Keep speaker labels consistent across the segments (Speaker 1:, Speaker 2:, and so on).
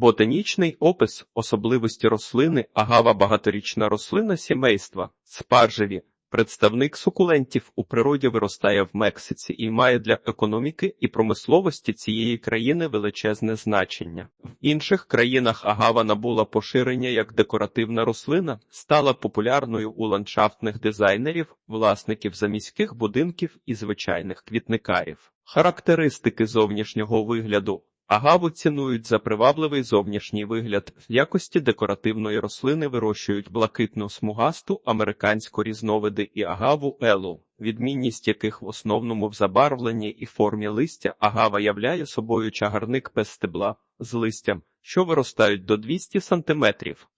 Speaker 1: Ботанічний опис особливості рослини агава багаторічна рослина сімейства спаржеві. Представник сукулентів у природі виростає в Мексиці і має для економіки і промисловості цієї країни величезне значення. В інших країнах агава набула поширення як декоративна рослина, стала популярною у ландшафтних дизайнерів, власників заміських будинків і звичайних квітникарів. Характеристики зовнішнього вигляду Агаву цінують за привабливий зовнішній вигляд. В якості декоративної рослини вирощують блакитну смугасту, американську різновиди і агаву елу, відмінність яких в основному в забарвленні і формі листя агава являє собою чагарник без стебла з листям, що виростають до 200 см.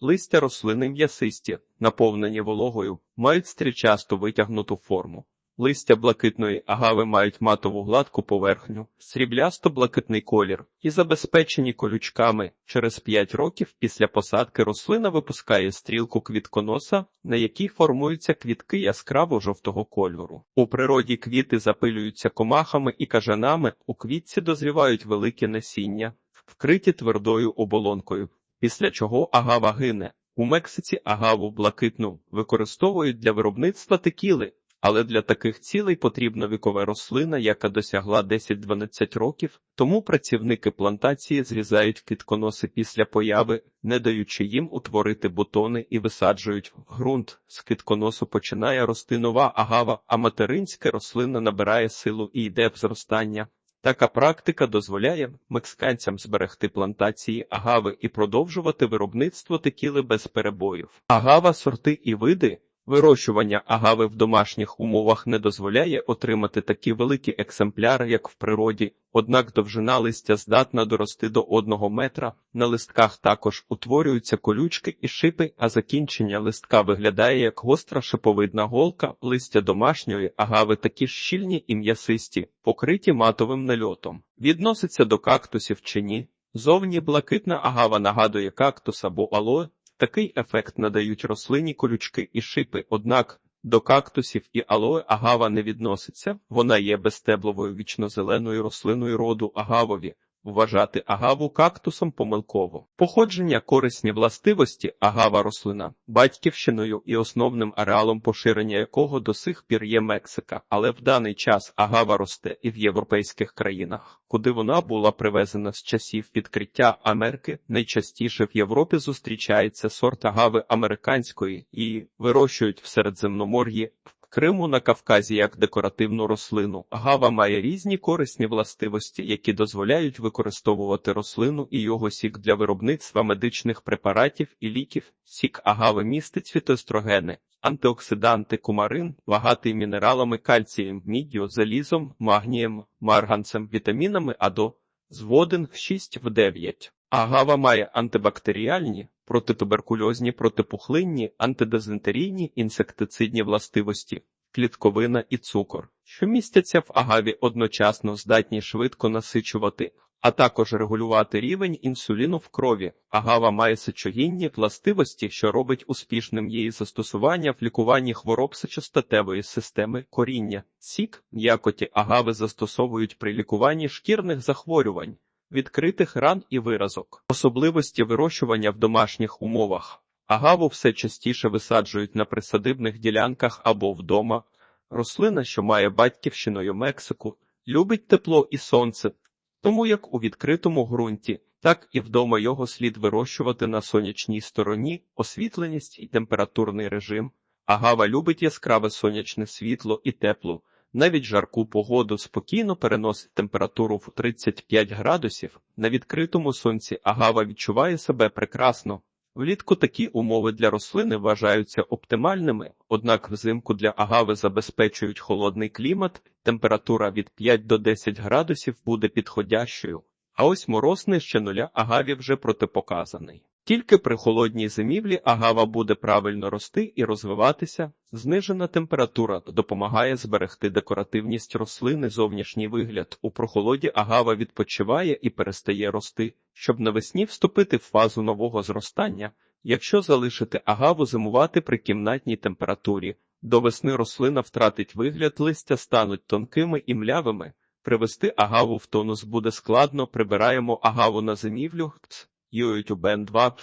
Speaker 1: Листя рослини м'ясисті, наповнені вологою, мають стрільчасту витягнуту форму. Листя блакитної агави мають матову гладку поверхню, сріблясто-блакитний колір і забезпечені колючками. Через 5 років після посадки рослина випускає стрілку квітконоса, на якій формуються квітки яскраво жовтого кольору. У природі квіти запилюються комахами і кажанами, у квітці дозрівають великі насіння, вкриті твердою оболонкою, після чого агава гине. У Мексиці агаву блакитну використовують для виробництва текіли. Але для таких цілей потрібна вікова рослина, яка досягла 10-12 років, тому працівники плантації зрізають квітконоси після появи, не даючи їм утворити бутони і висаджують ґрунт. З квітконосу починає рости нова агава, а материнська рослина набирає силу і йде в зростання. Така практика дозволяє мексиканцям зберегти плантації агави і продовжувати виробництво текіли без перебоїв. Агава, сорти і види. Вирощування агави в домашніх умовах не дозволяє отримати такі великі екземпляри, як в природі, однак довжина листя здатна дорости до одного метра. На листках також утворюються колючки і шипи, а закінчення листка виглядає як гостра шиповидна голка. Листя домашньої агави такі щільні і м'ясисті, покриті матовим нальотом. Відноситься до кактусів чи ні. Зовні блакитна агава нагадує кактус або алоe, Такий ефект надають рослині колючки і шипи, однак до кактусів і алоє агава не відноситься, вона є безстебловою вічнозеленою рослиною роду агавові. Вважати агаву кактусом помилково. Походження корисні властивості агава рослина, батьківщиною і основним ареалом поширення якого до сих пір є Мексика, але в даний час агава росте і в європейських країнах, куди вона була привезена з часів відкриття Америки. Найчастіше в Європі зустрічається сорт агави американської і вирощують в Середземномор'ї. Криму на Кавказі як декоративну рослину. Агава має різні корисні властивості, які дозволяють використовувати рослину і його сік для виробництва медичних препаратів і ліків. Сік агави містить фітоестрогени, антиоксиданти, кумарин, багатий мінералами кальцієм, міддю, залізом, магнієм, марганцем, вітамінами АДО, зводен в 6 в 9. Агава має антибактеріальні, протитуберкульозні, протипухлинні, антидезентерійні, інсектицидні властивості, клітковина і цукор, що містяться в агаві одночасно здатні швидко насичувати, а також регулювати рівень інсуліну в крові. Агава має сечогінні властивості, що робить успішним її застосування в лікуванні хвороб сечостатевої системи коріння. Сік м'якоті агави застосовують при лікуванні шкірних захворювань відкритих ран і виразок, особливості вирощування в домашніх умовах. Агаву все частіше висаджують на присадибних ділянках або вдома. Рослина, що має батьківщиною Мексику, любить тепло і сонце, тому як у відкритому ґрунті, так і вдома його слід вирощувати на сонячній стороні, освітленість і температурний режим. Агава любить яскраве сонячне світло і тепло, навіть жарку погоду спокійно переносить температуру в 35 градусів. На відкритому сонці агава відчуває себе прекрасно. Влітку такі умови для рослини вважаються оптимальними, однак взимку для агави забезпечують холодний клімат, температура від 5 до 10 градусів буде підходящою, а ось мороз нижче нуля агаві вже протипоказаний. Тільки при холодній зимівлі агава буде правильно рости і розвиватися. Знижена температура допомагає зберегти декоративність рослини, зовнішній вигляд. У прохолоді агава відпочиває і перестає рости, щоб навесні вступити в фазу нового зростання. Якщо залишити агаву зимувати при кімнатній температурі, до весни рослина втратить вигляд, листя стануть тонкими і млявими. Привести агаву в тонус буде складно, прибираємо агаву на зимівлю. Юютюбен 2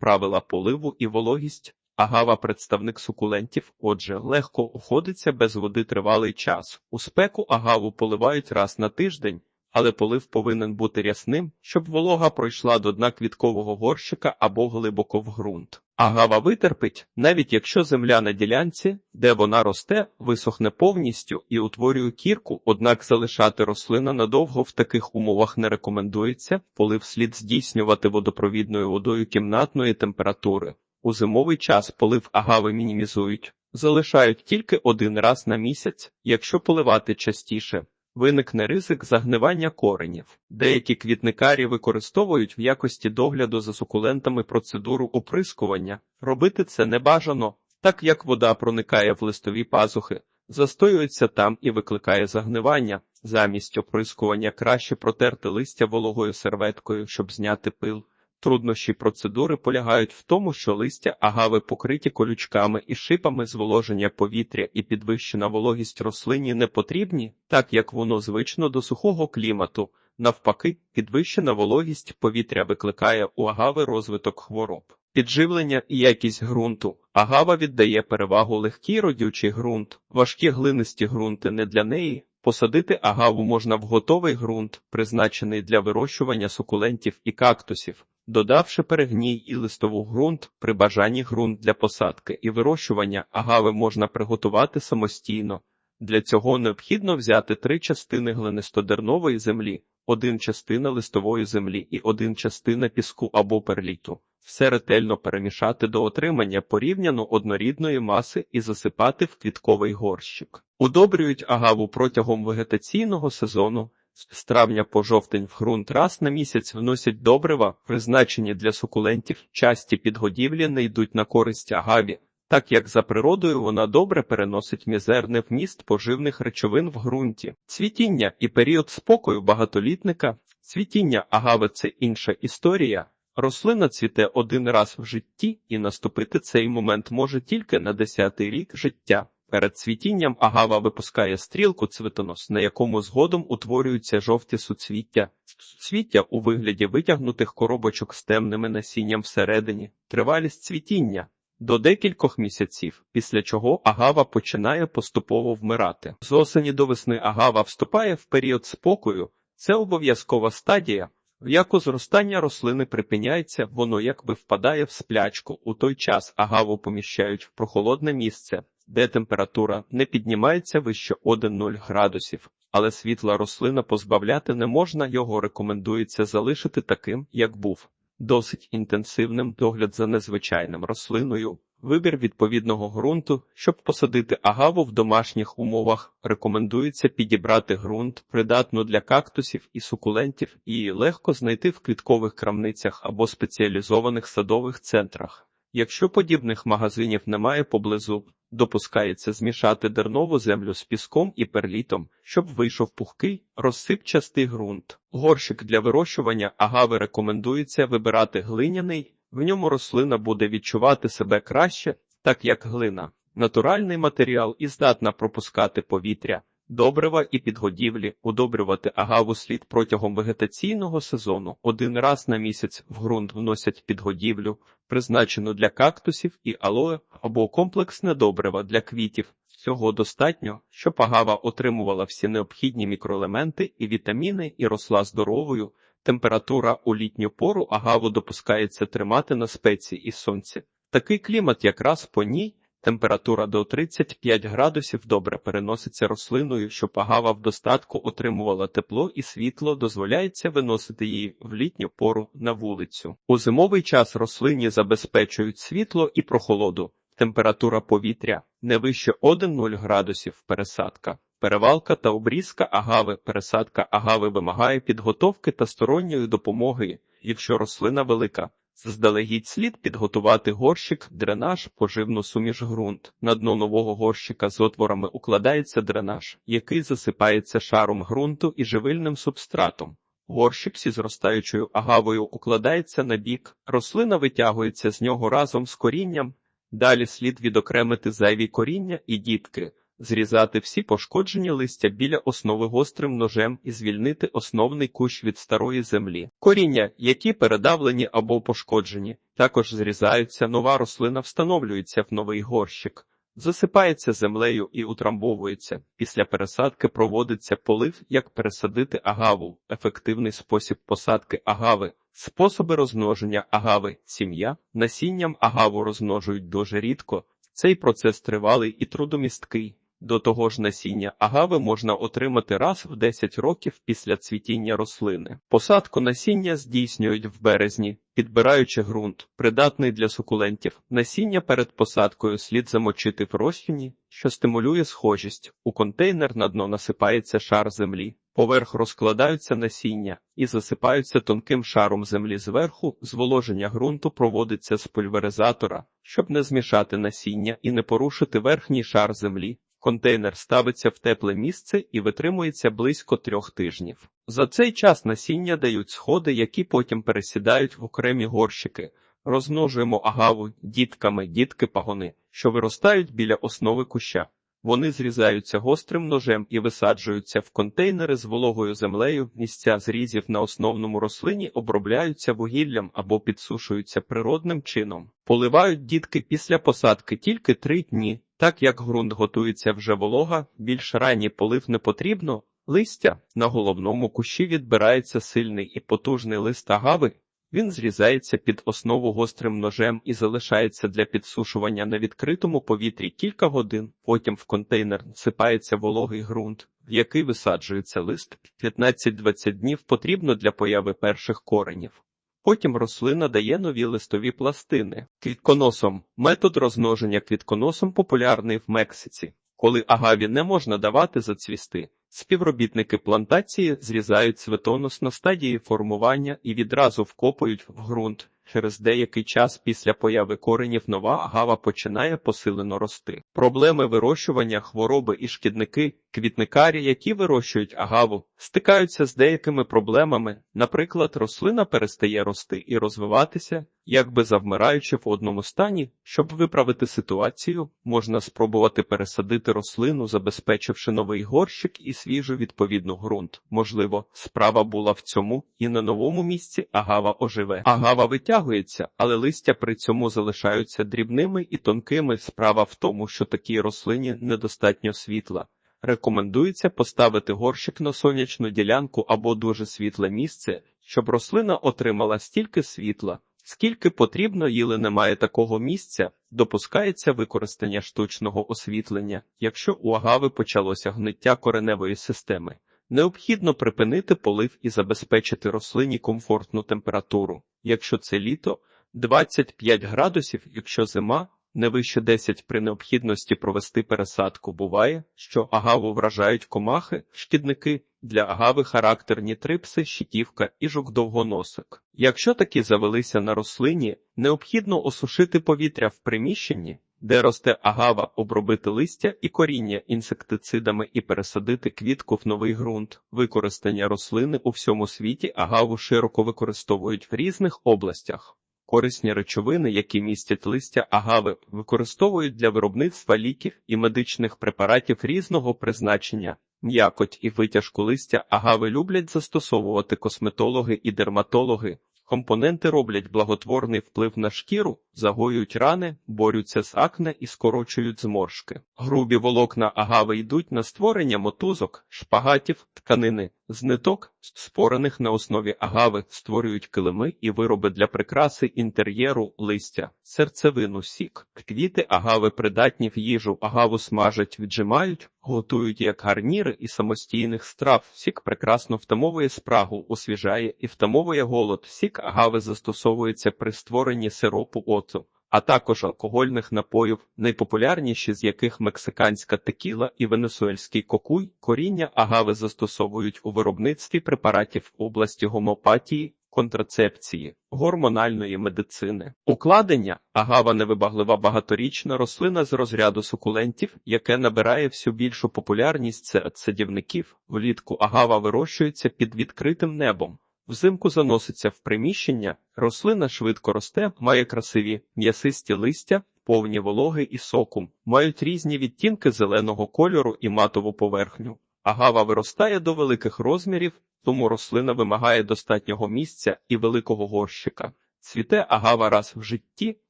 Speaker 1: правила поливу і вологість. Агава представник сукулентів, отже, легко уходиться без води тривалий час. У спеку агаву поливають раз на тиждень, але полив повинен бути рясним, щоб волога пройшла до дна квіткового горщика або глибоко в ґрунт. Агава витерпить, навіть якщо земля на ділянці, де вона росте, висохне повністю і утворює кірку, однак залишати рослина надовго в таких умовах не рекомендується, полив слід здійснювати водопровідною водою кімнатної температури. У зимовий час полив агави мінімізують, залишають тільки один раз на місяць, якщо поливати частіше. Виникне ризик загнивання коренів. Деякі квітникарі використовують в якості догляду за сукулентами процедуру оприскування. Робити це не бажано, так як вода проникає в листові пазухи, застоюється там і викликає загнивання. Замість оприскування краще протерти листя вологою серветкою, щоб зняти пил. Труднощі процедури полягають в тому, що листя агави покриті колючками і шипами зволоження повітря і підвищена вологість рослині не потрібні, так як воно звично до сухого клімату. Навпаки, підвищена вологість повітря викликає у агави розвиток хвороб. Підживлення і якість ґрунту. Агава віддає перевагу легкий родючий ґрунт, важкі глинисті ґрунти не для неї. Посадити агаву можна в готовий ґрунт, призначений для вирощування сукулентів і кактусів, додавши перегній і листову ґрунт, при бажанні ґрунт для посадки і вирощування агави можна приготувати самостійно. Для цього необхідно взяти три частини глинистодернової землі, один частина листової землі і один частина піску або перліту. Все ретельно перемішати до отримання порівняно однорідної маси і засипати в квітковий горщик. Удобрюють агаву протягом вегетаційного сезону. З травня по жовтень в ґрунт раз на місяць вносять добрива, призначені для сукулентів, часті підгодівлі не йдуть на користь агаві, так як за природою вона добре переносить мізерний вміст поживних речовин в ґрунті. Цвітіння і період спокою багатолітника, цвітіння агави це інша історія. Рослина цвіте один раз в житті, і наступити цей момент може тільки на десятий рік життя. Перед цвітінням агава випускає стрілку цвітонос, на якому згодом утворюються жовті суцвіття. Суцвіття у вигляді витягнутих коробочок з темними насінням всередині, тривалість цвітіння до декількох місяців, після чого агава починає поступово вмирати. З осені до весни агава вступає в період спокою, це обов'язкова стадія. В яку зростання рослини припиняється, воно якби впадає в сплячку. У той час агаву поміщають в прохолодне місце, де температура не піднімається вище 1-0 градусів, але світла рослина позбавляти не можна, його рекомендується залишити таким, як був. Досить інтенсивним догляд за незвичайним рослиною. Вибір відповідного ґрунту, щоб посадити агаву в домашніх умовах, рекомендується підібрати ґрунт, придатну для кактусів і сукулентів, і легко знайти в квіткових крамницях або спеціалізованих садових центрах. Якщо подібних магазинів немає поблизу, допускається змішати дернову землю з піском і перлітом, щоб вийшов пухкий, розсипчастий ґрунт. Горщик для вирощування агави рекомендується вибирати глиняний, в ньому рослина буде відчувати себе краще, так як глина. Натуральний матеріал і здатна пропускати повітря, добрива і підгодівлі, удобрювати агаву слід протягом вегетаційного сезону. Один раз на місяць в ґрунт вносять підгодівлю, призначену для кактусів і алоe або комплексне добрива для квітів. Цього достатньо, щоб агава отримувала всі необхідні мікроелементи і вітаміни і росла здоровою. Температура у літню пору агаву допускається тримати на спеці і сонці. Такий клімат якраз по ній. Температура до 35 градусів добре переноситься рослиною, щоб агава в достатку отримувала тепло і світло, дозволяється виносити її в літню пору на вулицю. У зимовий час рослині забезпечують світло і прохолоду. Температура повітря не вище 1-0 градусів пересадка. Перевалка та обрізка агави. Пересадка агави вимагає підготовки та сторонньої допомоги, якщо рослина велика. Заздалегідь слід підготувати горщик, дренаж, поживну суміш ґрунт. На дно нового горщика з отворами укладається дренаж, який засипається шаром ґрунту і живильним субстратом. Горщик зі зростаючою агавою укладається на бік, рослина витягується з нього разом з корінням. Далі слід відокремити зайві коріння і дітки. Зрізати всі пошкоджені листя біля основи гострим ножем і звільнити основний кущ від старої землі. Коріння, які передавлені або пошкоджені, також зрізаються, нова рослина встановлюється в новий горщик. Засипається землею і утрамбовується. Після пересадки проводиться полив, як пересадити агаву, ефективний спосіб посадки агави, способи розмноження агави, сім'я, насінням агаву розмножують дуже рідко. Цей процес тривалий і трудомісткий. До того ж насіння агави можна отримати раз в 10 років після цвітіння рослини. Посадку насіння здійснюють в березні, підбираючи ґрунт, придатний для сукулентів. Насіння перед посадкою слід замочити в розчині, що стимулює схожість. У контейнер на дно насипається шар землі. Поверх розкладаються насіння і засипаються тонким шаром землі зверху. Зволоження ґрунту проводиться з пульверизатора, щоб не змішати насіння і не порушити верхній шар землі. Контейнер ставиться в тепле місце і витримується близько трьох тижнів. За цей час насіння дають сходи, які потім пересідають в окремі горщики. Розмножуємо агаву дітками, дітки пагони, що виростають біля основи куща. Вони зрізаються гострим ножем і висаджуються в контейнери з вологою землею. Місця зрізів на основному рослині обробляються вугіллям або підсушуються природним чином. Поливають дітки після посадки тільки три дні. Так як ґрунт готується вже волога, більш ранній полив не потрібно. Листя на головному кущі відбирається сильний і потужний лист агави. Він зрізається під основу гострим ножем і залишається для підсушування на відкритому повітрі кілька годин. Потім в контейнер насипається вологий ґрунт, в який висаджується лист. 15-20 днів потрібно для появи перших коренів. Потім рослина дає нові листові пластини. Квітконосом метод розмноження квітконосом популярний в Мексиці. Коли агаві не можна давати зацвісти, співробітники плантації зрізають цветонос на стадії формування і відразу вкопують в ґрунт. Через деякий час після появи коренів нова агава починає посилено рости. Проблеми вирощування, хвороби і шкідники, квітникарі, які вирощують агаву, стикаються з деякими проблемами. Наприклад, рослина перестає рости і розвиватися, якби завмираючи в одному стані. Щоб виправити ситуацію, можна спробувати пересадити рослину, забезпечивши новий горщик і свіжу відповідну ґрунт. Можливо, справа була в цьому, і на новому місці агава оживе. Агава витягується, але листя при цьому залишаються дрібними і тонкими. Справа в тому, що такій рослині недостатньо світла. Рекомендується поставити горщик на сонячну ділянку або дуже світле місце, щоб рослина отримала стільки світла, скільки потрібно, їли немає такого місця, допускається використання штучного освітлення, якщо у агави почалося гниття кореневої системи. Необхідно припинити полив і забезпечити рослині комфортну температуру. Якщо це літо 25 градусів, якщо зима не вище 10 при необхідності провести пересадку. Буває, що агаву вражають комахи, шкідники, для агави характерні трипси, щитівка і жук-довгоносик. Якщо такі завелися на рослині, необхідно осушити повітря в приміщенні, де росте агава, обробити листя і коріння інсектицидами і пересадити квітку в новий ґрунт. Використання рослини у всьому світі агаву широко використовують в різних областях. Корисні речовини, які містять листя агави, використовують для виробництва ліків і медичних препаратів різного призначення. М'якоть і витяжку листя агави люблять застосовувати косметологи і дерматологи. Компоненти роблять благотворний вплив на шкіру, загоюють рани, борються з акне і скорочують зморшки. Грубі волокна агави йдуть на створення мотузок, шпагатів, тканини, з ниток, спорених на основі агави, створюють килими і вироби для прикраси інтер'єру, листя, серцевину, сік. Квіти агави придатні в їжу, агаву смажать, віджимають, готують як гарніри і самостійних страв. Сік прекрасно втамовує спрагу, освіжає і втамовує голод. Сік агави застосовується при створенні сиропу оцу. А також алкогольних напоїв, найпопулярніші з яких мексиканська текіла і венесуельський кокуй, коріння агави застосовують у виробництві препаратів області гомопатії, контрацепції, гормональної медицини. Укладення агава невибаглива багаторічна рослина з розряду сукулентів, яке набирає всю більшу популярність серед садівників. Влітку агава вирощується під відкритим небом. Взимку заноситься в приміщення, рослина швидко росте, має красиві м'ясисті листя, повні вологи і соку, мають різні відтінки зеленого кольору і матову поверхню. Агава виростає до великих розмірів, тому рослина вимагає достатнього місця і великого горщика. Цвіте агава раз в житті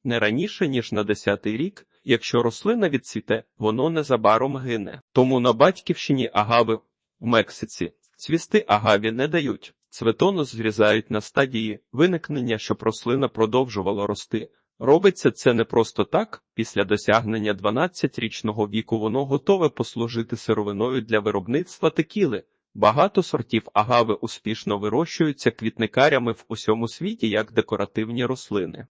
Speaker 1: не раніше, ніж на десятий рік. Якщо рослина відцвіте, воно незабаром гине. Тому на батьківщині агави в Мексиці цвісти агаві не дають. Цветонус зрізають на стадії виникнення, щоб рослина продовжувала рости. Робиться це не просто так. Після досягнення 12-річного віку воно готове послужити сировиною для виробництва текіли. Багато сортів агави успішно вирощуються квітникарями в усьому світі як декоративні рослини.